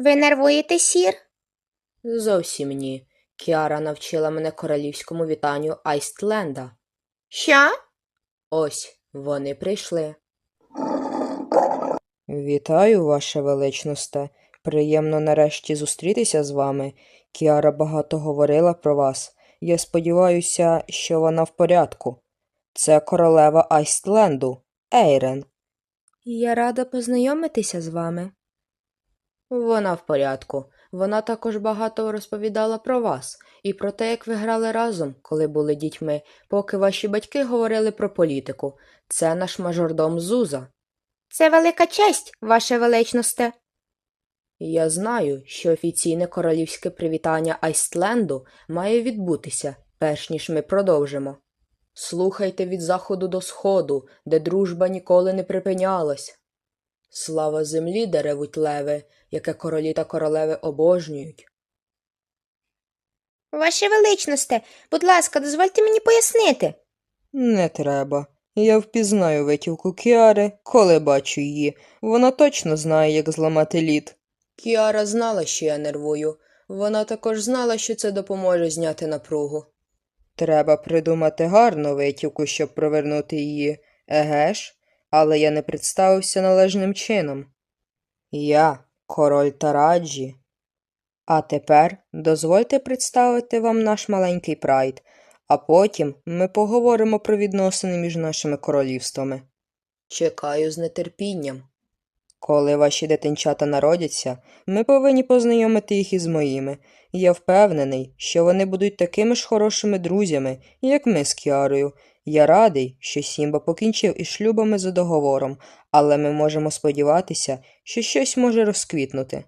Ви нервуєте, сір? Зовсім ні. Кіара навчила мене королівському вітанню Айстленда. Що? Ось вони прийшли. Вітаю, ваше величносте. Приємно нарешті зустрітися з вами. Кіара багато говорила про вас. Я сподіваюся, що вона в порядку. Це королева Айстленду, Ейрен. Я рада познайомитися з вами. Вона в порядку. Вона також багато розповідала про вас і про те, як ви грали разом, коли були дітьми, поки ваші батьки говорили про політику. Це наш мажордом Зуза. Це велика честь, ваше величносте. Я знаю, що офіційне королівське привітання Айстленду має відбутися, перш ніж ми продовжимо. Слухайте від заходу до сходу, де дружба ніколи не припинялась. Слава землі, де ревуть леви, яке королі та королеви обожнюють. Ваше величносте, будь ласка, дозвольте мені пояснити. Не треба. Я впізнаю витівку Кіари, коли бачу її. Вона точно знає, як зламати лід. Кіара знала, що я нервую. Вона також знала, що це допоможе зняти напругу. Треба придумати гарну витівку, щоб провернути її. Еге ж, але я не представився належним чином. Я король Тараджі. А тепер дозвольте представити вам наш маленький прайд, а потім ми поговоримо про відносини між нашими королівствами. Чекаю з нетерпінням. Коли ваші дитинчата народяться, ми повинні познайомити їх із моїми. Я впевнений, що вони будуть такими ж хорошими друзями, як ми з Кіарою. Я радий, що Сімба покінчив із шлюбами за договором, але ми можемо сподіватися, що щось може розквітнути.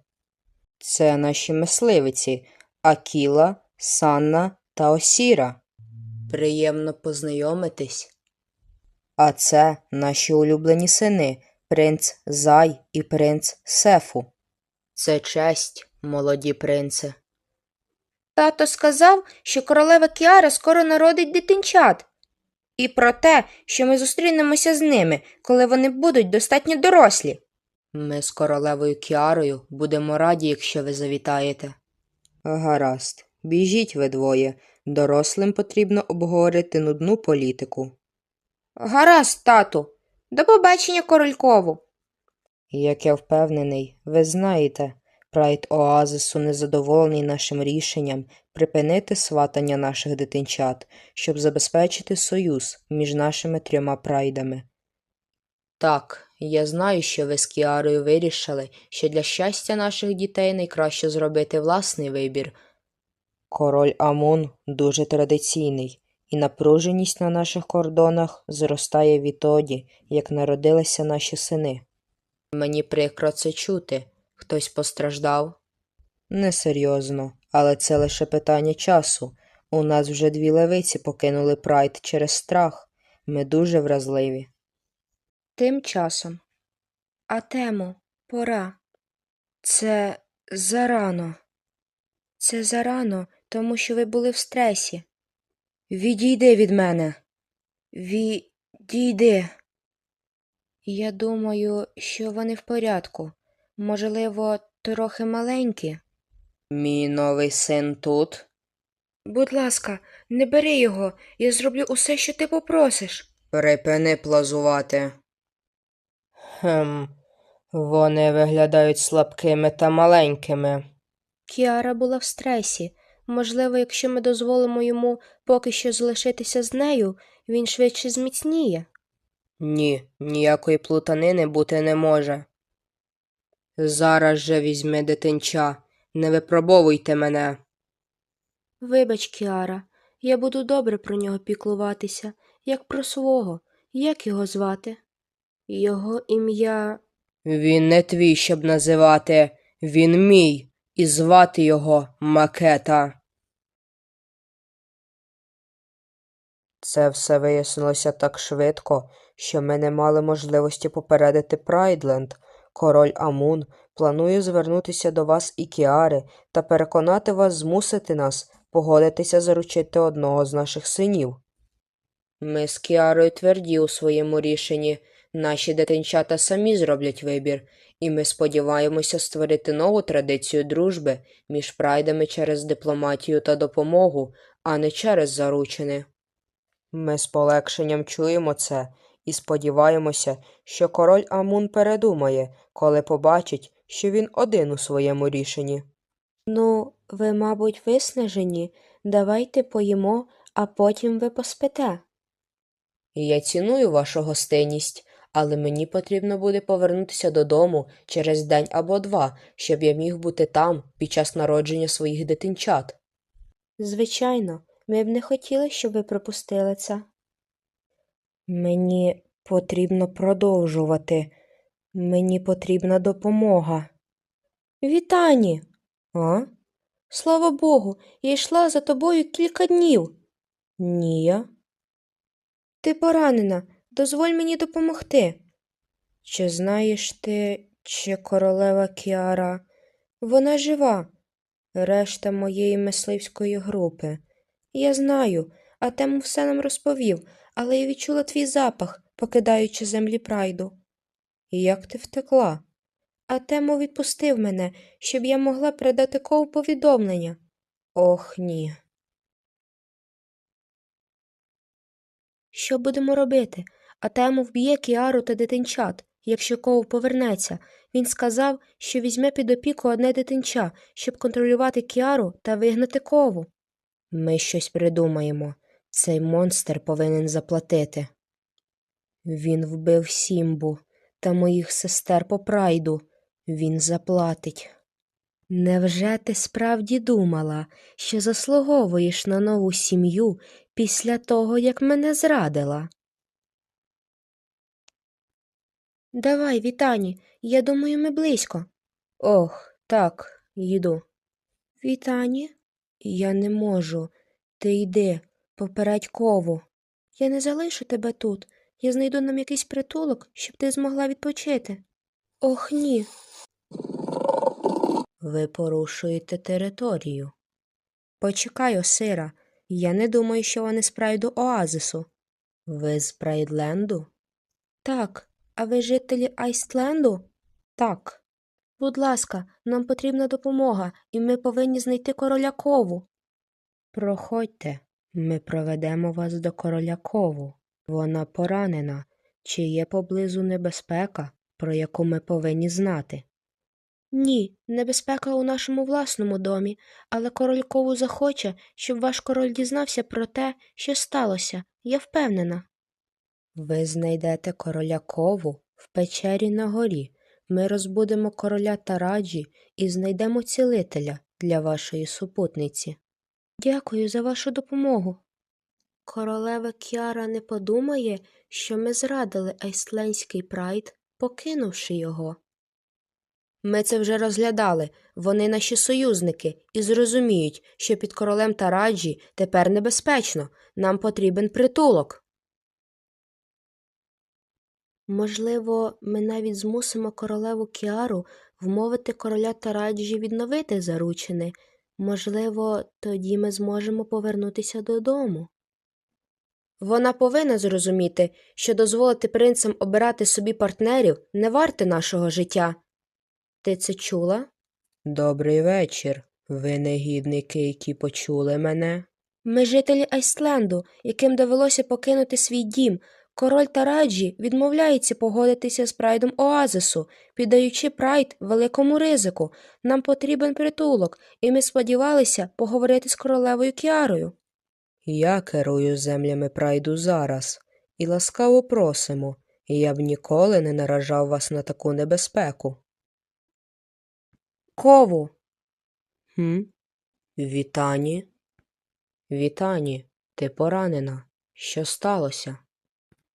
Це наші мисливиці Акіла, Санна та Осіра. Приємно познайомитись. А це наші улюблені сини принц Зай і принц Сефу. Це честь, молоді принце. Тато сказав, що королева Кіара скоро народить дитинчат. І про те, що ми зустрінемося з ними, коли вони будуть достатньо дорослі. Ми з королевою Кіарою будемо раді, якщо ви завітаєте. Гаразд, біжіть ви двоє. Дорослим потрібно обговорити нудну політику. Гаразд, тату. До побачення, королькову. Як я впевнений, ви знаєте, прайд Оазису незадоволений нашим рішенням припинити сватання наших дитинчат, щоб забезпечити союз між нашими трьома прайдами. Так, я знаю, що ви з Кіарою вирішили, що для щастя наших дітей найкраще зробити власний вибір. Король Амун дуже традиційний, і напруженість на наших кордонах зростає відтоді, як народилися наші сини. Мені прикро це чути. Хтось постраждав. Несерйозно, але це лише питання часу. У нас вже дві левиці покинули прайд через страх. Ми дуже вразливі. Тим часом. А тему пора. Це зарано. Це зарано, тому що ви були в стресі. Відійди від мене. Відійди. Я думаю, що вони в порядку. Можливо, трохи маленькі. Мій новий син тут. Будь ласка, не бери його, я зроблю усе, що ти попросиш. Припини плазувати. Хм, вони виглядають слабкими та маленькими. Кіара була в стресі. Можливо, якщо ми дозволимо йому поки що залишитися з нею, він швидше зміцніє. Ні, ніякої плутанини бути не може. Зараз же візьми дитинча, не випробовуйте мене. Вибач, Кіара, я буду добре про нього піклуватися, як про свого. Як його звати? Його ім'я. Він не твій, щоб називати, він мій, і звати його Макета. Це все вияснилося так швидко, що ми не мали можливості попередити Прайдленд. Король Амун планує звернутися до вас і Кіари та переконати вас змусити нас погодитися заручити одного з наших синів. Ми з Кіарою тверді у своєму рішенні. Наші дитинчата самі зроблять вибір, і ми сподіваємося створити нову традицію дружби між прайдами через дипломатію та допомогу, а не через заручини. Ми з полегшенням чуємо це і сподіваємося, що король Амун передумає, коли побачить, що він один у своєму рішенні. Ну, ви, мабуть, виснажені. Давайте поїмо, а потім ви поспите. Я ціную вашу гостинність, але мені потрібно буде повернутися додому через день або два, щоб я міг бути там під час народження своїх дитинчат. Звичайно, ми б не хотіли, щоб ви пропустили це. Мені потрібно продовжувати. Мені потрібна допомога. Вітані. А? Слава Богу, я йшла за тобою кілька днів. Нія. Ти поранена. Дозволь мені допомогти. Чи знаєш ти, чи королева Кіара? Вона жива решта моєї мисливської групи. Я знаю, а Тему все нам розповів, але я відчула твій запах, покидаючи землі прайду. Як ти втекла? А Тему відпустив мене, щоб я могла передати ков повідомлення. Ох, ні. Що будемо робити? А Тему вб'є Кіару та дитинчат, якщо Ков повернеться. Він сказав, що візьме під опіку одне дитинча, щоб контролювати Кіару та вигнати кову. Ми щось придумаємо. Цей монстр повинен заплатити. Він вбив Сімбу та моїх сестер по прайду. Він заплатить. Невже ти справді думала, що заслуговуєш на нову сім'ю після того, як мене зрадила? Давай, Вітані, я думаю, ми близько. Ох, так, їду. Вітані, я не можу. Ти йди, попередь кову. Я не залишу тебе тут. Я знайду нам якийсь притулок, щоб ти змогла відпочити. Ох, ні. Ви порушуєте територію. Почекай, Осира. Я не думаю, що вони з прайду Оазису. Ви з Прайдленду? Так. А ви жителі Айстленду? Так. Будь ласка, нам потрібна допомога, і ми повинні знайти короля Кову. Проходьте, ми проведемо вас до короля Кову. Вона поранена. Чи є поблизу небезпека, про яку ми повинні знати? Ні, небезпека у нашому власному домі, але король Кову захоче, щоб ваш король дізнався про те, що сталося. Я впевнена. Ви знайдете короля Кову в печері на горі. Ми розбудемо короля Тараджі і знайдемо цілителя для вашої супутниці. Дякую за вашу допомогу. Королева Кіара не подумає, що ми зрадили Айсленський прайд, покинувши його. Ми це вже розглядали. Вони наші союзники і зрозуміють, що під королем Тараджі тепер небезпечно. Нам потрібен притулок. Можливо, ми навіть змусимо королеву Кіару вмовити короля Тараджі відновити заручини. Можливо, тоді ми зможемо повернутися додому. Вона повинна зрозуміти, що дозволити принцам обирати собі партнерів не варте нашого життя. Ти це чула? Добрий вечір. Ви негідники, які почули мене. Ми жителі Айсленду, яким довелося покинути свій дім. Король Тараджі відмовляється погодитися з прайдом Оазису, піддаючи прайд великому ризику. Нам потрібен притулок, і ми сподівалися поговорити з королевою Кіарою. Я керую землями прайду зараз і ласкаво просимо. Я б ніколи не наражав вас на таку небезпеку. Кову. Хм? Вітані? Вітані, ти поранена. Що сталося?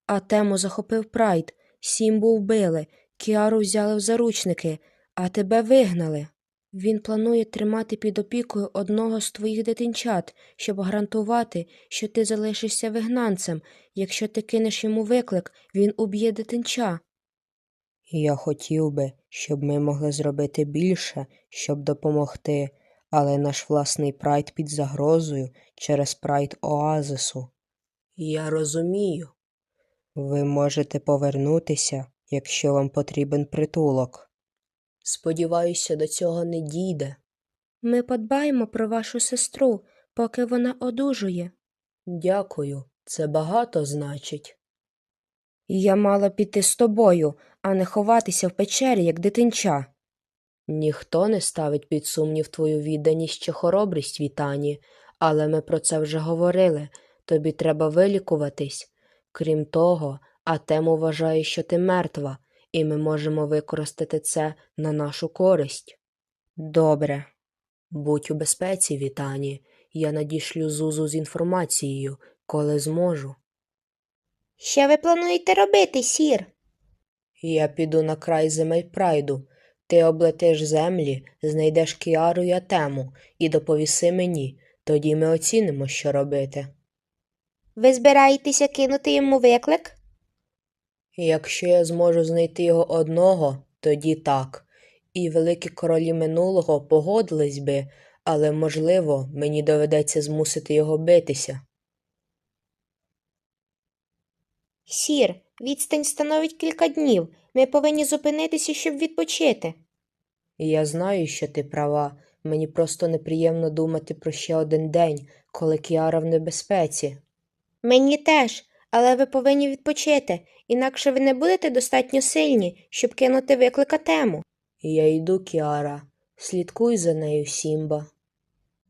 А тему захопив прайд, Сімбу вбили, Кіару взяли в заручники, а тебе вигнали. Він планує тримати під опікою одного з твоїх дитинчат, щоб гарантувати, що ти залишишся вигнанцем. Якщо ти кинеш йому виклик, він уб'є дитинча. Я хотів би, щоб ми могли зробити більше, щоб допомогти, але наш власний прайд під загрозою через прайд Оазису. Я розумію. Ви можете повернутися, якщо вам потрібен притулок. Сподіваюся, до цього не дійде. Ми подбаємо про вашу сестру, поки вона одужує. Дякую, це багато значить. Я мала піти з тобою, а не ховатися в печері, як дитинча. Ніхто не ставить під сумнів твою відданість чи хоробрість вітані, але ми про це вже говорили. Тобі треба вилікуватись. Крім того, Атему вважає, що ти мертва, і ми можемо використати це на нашу користь. Добре. Будь у безпеці, вітані. Я надішлю Зузу з інформацією, коли зможу. Що ви плануєте робити, сір? Я піду на край земель прайду. Ти облетиш землі, знайдеш Кіару й Атему і доповіси мені. Тоді ми оцінимо, що робити. Ви збираєтеся кинути йому виклик? Якщо я зможу знайти його одного, тоді так. І великі королі минулого погодились би, але, можливо, мені доведеться змусити його битися. Сір, відстань становить кілька днів. Ми повинні зупинитися, щоб відпочити. Я знаю, що ти права. Мені просто неприємно думати про ще один день, коли Кіара в небезпеці. Мені теж, але ви повинні відпочити, інакше ви не будете достатньо сильні, щоб кинути виклика тему. Я йду, Кіара. Слідкуй за нею, Сімба.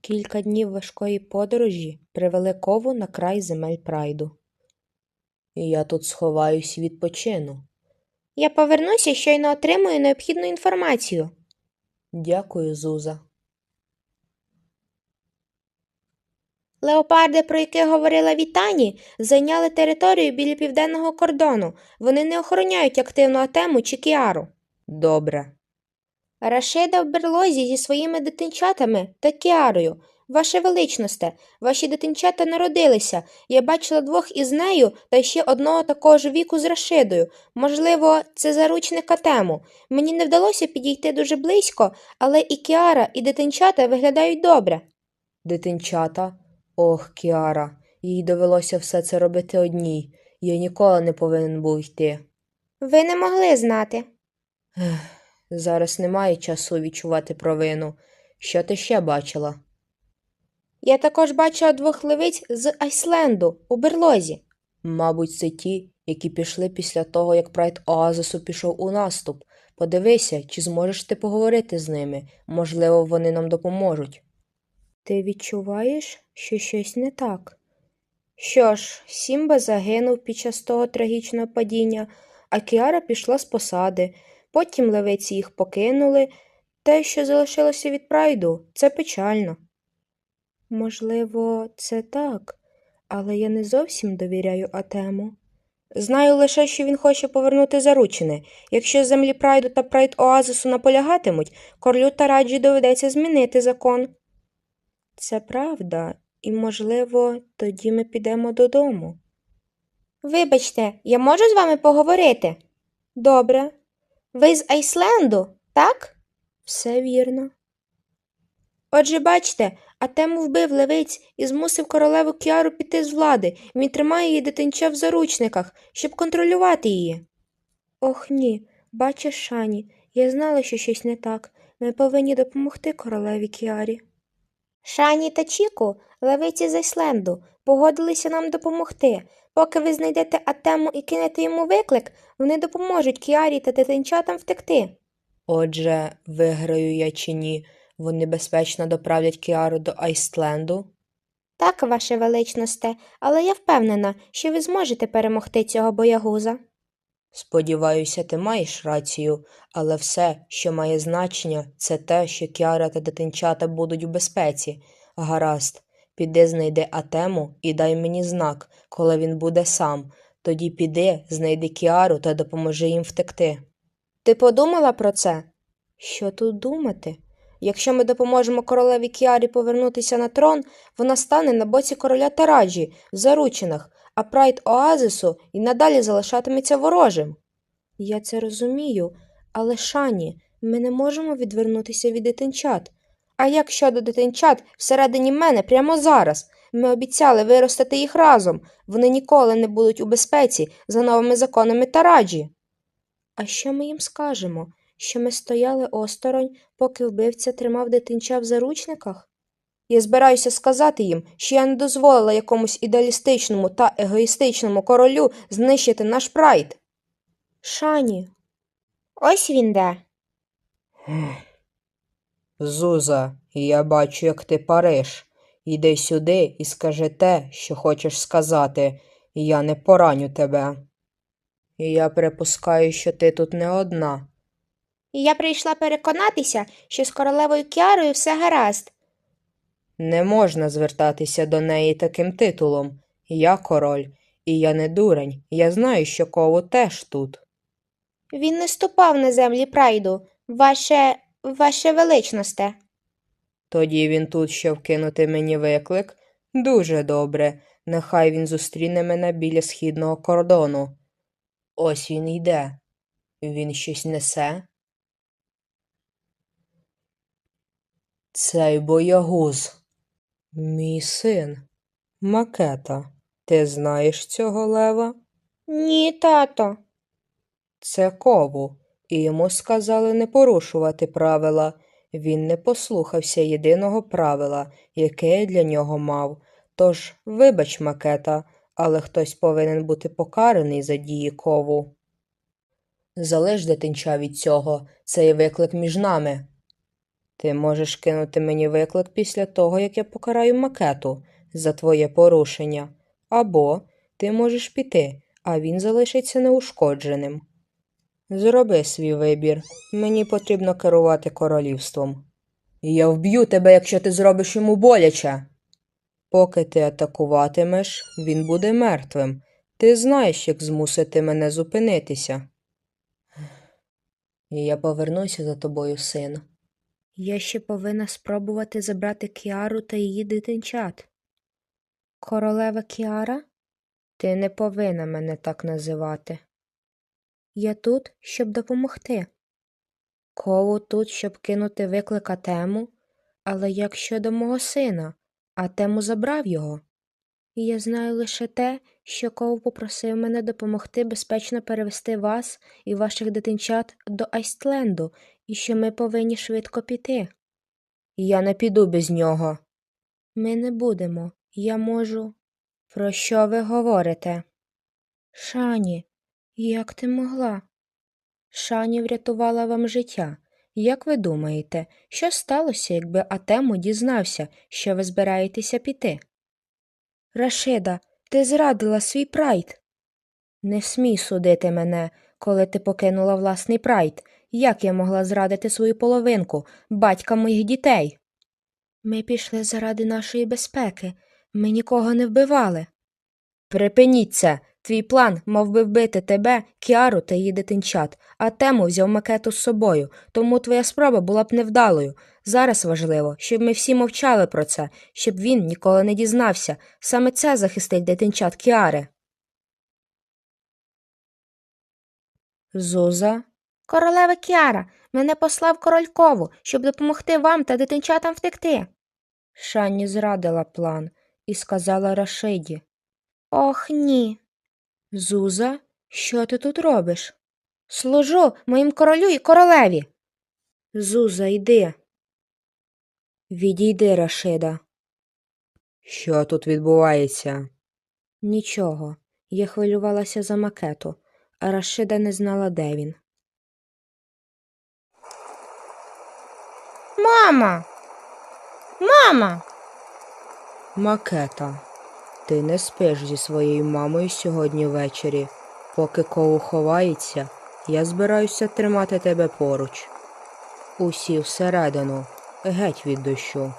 Кілька днів важкої подорожі привели кову на край земель прайду. Я тут сховаюсь і відпочину. Я повернуся, щойно отримую необхідну інформацію. Дякую, Зуза. Леопарди, про яких говорила Вітані, зайняли територію біля південного кордону. Вони не охороняють активну Атему чи Кіару. Добре. Рашида в берлозі зі своїми дитинчатами та Кіарою. Ваше величносте, ваші дитинчата народилися. Я бачила двох із нею та ще одного такого ж віку з Рашидою. Можливо, це заручник Атему. Мені не вдалося підійти дуже близько, але і Кіара, і дитинчата виглядають добре. Дитинчата. Ох, Кіара, їй довелося все це робити одній. Я ніколи не повинен був йти. Ви не могли знати. Зараз немає часу відчувати провину. Що ти ще бачила? Я також бачила двох левиць з Айсленду у берлозі. Мабуть, це ті, які пішли після того, як прайд Оазису пішов у наступ. Подивися, чи зможеш ти поговорити з ними. Можливо, вони нам допоможуть. Ти відчуваєш, що щось не так? Що ж, Сімба загинув під час того трагічного падіння, а Кіара пішла з посади, потім левиці їх покинули. Те, що залишилося від прайду, це печально. Можливо, це так, але я не зовсім довіряю Атему. Знаю лише, що він хоче повернути заручини. Якщо землі прайду та прайд Оазису наполягатимуть, королю Тараджі доведеться змінити закон. Це правда, і, можливо, тоді ми підемо додому. Вибачте, я можу з вами поговорити? Добре. Ви з Айсленду, так? Все вірно. Отже, бачите, Атему вбив левиць і змусив королеву Кіару піти з влади. Він тримає її дитинча в заручниках, щоб контролювати її. Ох ні, бачиш, Шані, я знала, що щось не так. Ми повинні допомогти королеві Кіарі. Шані та Чіку, левиці з Айсленду, погодилися нам допомогти. Поки ви знайдете Атему і кинете йому виклик, вони допоможуть Кіарі та дитинчатам втекти. Отже, виграю я чи ні, вони безпечно доправлять Кіару до Айстленду. Так, ваше величносте, але я впевнена, що ви зможете перемогти цього боягуза. Сподіваюся, ти маєш рацію, але все, що має значення, це те, що Кіара та дитинчата будуть у безпеці. Гаразд, піди знайди Атему і дай мені знак, коли він буде сам. Тоді піди, знайди Кіару та допоможи їм втекти. Ти подумала про це? Що тут думати? Якщо ми допоможемо королеві Кіарі повернутися на трон, вона стане на боці короля Тараджі в заручинах, а прайд Оазису і надалі залишатиметься ворожим. Я це розумію, але Шані, ми не можемо відвернутися від дитинчат. А як щодо дитинчат всередині мене прямо зараз? Ми обіцяли виростити їх разом. Вони ніколи не будуть у безпеці за новими законами Тараджі. А що ми їм скажемо? Що ми стояли осторонь, поки вбивця тримав дитинча в заручниках? Я збираюся сказати їм, що я не дозволила якомусь ідеалістичному та егоїстичному королю знищити наш прайд. Шані. Ось він де. Зуза, я бачу, як ти париш. Іди сюди і скажи те, що хочеш сказати. Я не пораню тебе. Я припускаю, що ти тут не одна. Я прийшла переконатися, що з королевою Кіарою все гаразд. Не можна звертатися до неї таким титулом. Я король, і я не дурень. Я знаю, що Кову теж тут. Він не ступав на землі прайду, ваше. Ваше величносте. Тоді він тут, щоб кинути мені виклик. Дуже добре. Нехай він зустріне мене біля східного кордону. Ось він йде. Він щось несе. Цей боягуз. Мій син. Макета. Ти знаєш цього лева? Ні, тато. Це кову, і йому сказали не порушувати правила. Він не послухався єдиного правила, яке я для нього мав. Тож, вибач, макета, але хтось повинен бути покараний за дії кову. Залиш дитинча від цього, це є виклик між нами. Ти можеш кинути мені виклик після того, як я покараю макету за твоє порушення, або ти можеш піти, а він залишиться неушкодженим. Зроби свій вибір. Мені потрібно керувати королівством. Я вб'ю тебе, якщо ти зробиш йому боляче. Поки ти атакуватимеш, він буде мертвим. Ти знаєш, як змусити мене зупинитися. Я повернуся за тобою, син. Я ще повинна спробувати забрати Кіару та її дитинчат. Королева Кіара? Ти не повинна мене так називати. Я тут, щоб допомогти. Кову тут, щоб кинути виклика тему, але як щодо мого сина, а тему забрав його. Я знаю лише те, що Ков попросив мене допомогти безпечно перевести вас і ваших дитинчат до Айстленду, і що ми повинні швидко піти. Я не піду без нього. Ми не будемо. Я можу. Про що ви говорите? Шані, як ти могла? Шані врятувала вам життя. Як ви думаєте, що сталося, якби Атему дізнався, що ви збираєтеся піти? Рашида, ти зрадила свій прайд. Не смій судити мене, коли ти покинула власний прайд. Як я могла зрадити свою половинку, батька моїх дітей? Ми пішли заради нашої безпеки. Ми нікого не вбивали. Припиніть це. Твій план мав би вбити тебе, Кіару та її дитинчат, а тему взяв макету з собою, тому твоя спроба була б невдалою. Зараз важливо, щоб ми всі мовчали про це, щоб він ніколи не дізнався. Саме це захистить дитинчат Кіари. Зуза. Королева Кіара, мене послав король Кову, щоб допомогти вам та дитинчатам втекти. Шанні зрадила план і сказала Рашиді. Ох, ні. Зуза, що ти тут робиш? Служу моїм королю і королеві. Зуза, йди. Відійди, Рашида. Що тут відбувається? Нічого. Я хвилювалася за макету, а Рашида не знала, де він. Мама. Мама. Макета. Ти не спиш зі своєю мамою сьогодні ввечері. Поки коло ховається, я збираюся тримати тебе поруч. Усі всередину, геть від дощу.